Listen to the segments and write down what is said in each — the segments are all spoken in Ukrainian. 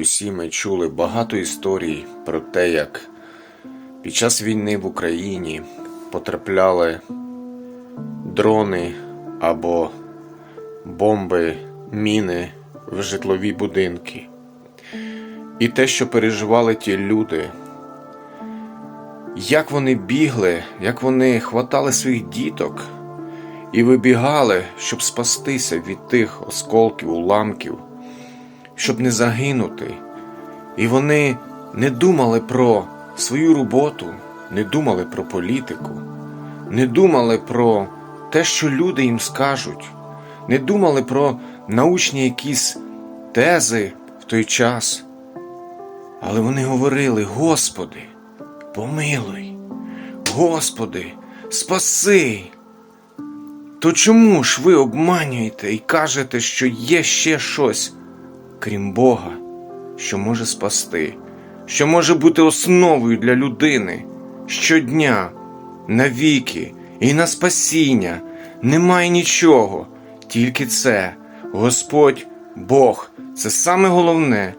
Усі ми чули багато історій про те, як під час війни в Україні потрапляли дрони або бомби, міни в житлові будинки. І те, що переживали ті люди, як вони бігли, як вони хватали своїх діток і вибігали, щоб спастися від тих осколків, уламків, щоб не загинути. І вони не думали про свою роботу, не думали про політику, не думали про те, що люди їм скажуть, не думали про научні якісь тези в той час. Але вони говорили: Господи, помилуй, Господи, спаси. То чому ж ви обманюєте і кажете, що є ще щось, крім Бога, що може спасти, що може бути основою для людини щодня, навіки і на спасіння? Немає нічого, тільки це, Господь Бог, це саме головне,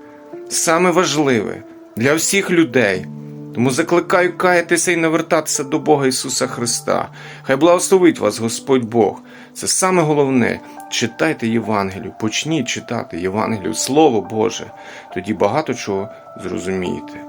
саме важливе для всіх людей. Тому закликаю каятися і навертатися до Бога Ісуса Христа. Хай благословить вас Господь Бог. Це саме головне. Читайте Євангелію, почніть читати Євангелію, Слово Боже. Тоді багато чого зрозумієте.